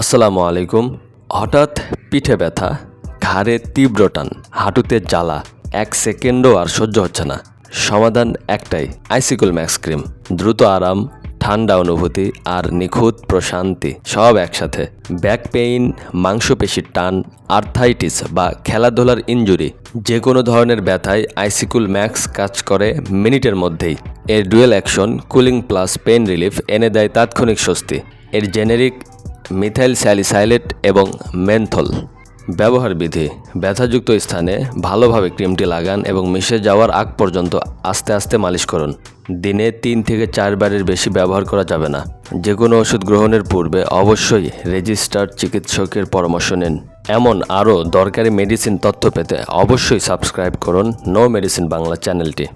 আসসালামু আলাইকুম। হঠাৎ পিঠে ব্যথা, ঘাড়ে তীব্র টান, হাঁটুতে জ্বালা, এক সেকেন্ডও আর সহ্য হচ্ছে না। সমাধান একটাই, আইসিকুল ম্যাক্স ক্রিম। দ্রুত আরাম, ঠান্ডা অনুভূতি আর নিখুঁত প্রশান্তি, সব একসাথে। ব্যাক পেইন, মাংসপেশির টান, আর্থাইটিস বা খেলাধুলার ইনজুরি যে কোনো ধরনের ব্যথায় আইসিকুল ম্যাক্স কাজ করে মিনিটের মধ্যেই। এর dual action, cooling plus pain relief এনে দেয় তাৎক্ষণিক স্বস্তি। এর জেনেরিক মিথাইল স্যালিসাইলেট এবং মেন্থল ব্যবহার বিধি ব্যথাযুক্ত স্থানে ভালোভাবে ক্রিমটি লাগান এবং মিশে যাওয়ার আগ পর্যন্ত আস্তে আস্তে মালিশ করুন। দিনে তিন থেকে চারবারের বেশি ব্যবহার করা যাবে না। যে কোনো ওষুধ গ্রহণের পূর্বে অবশ্যই রেজিস্টার্ড চিকিৎসকের পরামর্শ নিন। এমন আরও দরকারি মেডিসিন তথ্য পেতে অবশ্যই সাবস্ক্রাইব করুন নো মেডিসিন বাংলা চ্যানেলটি।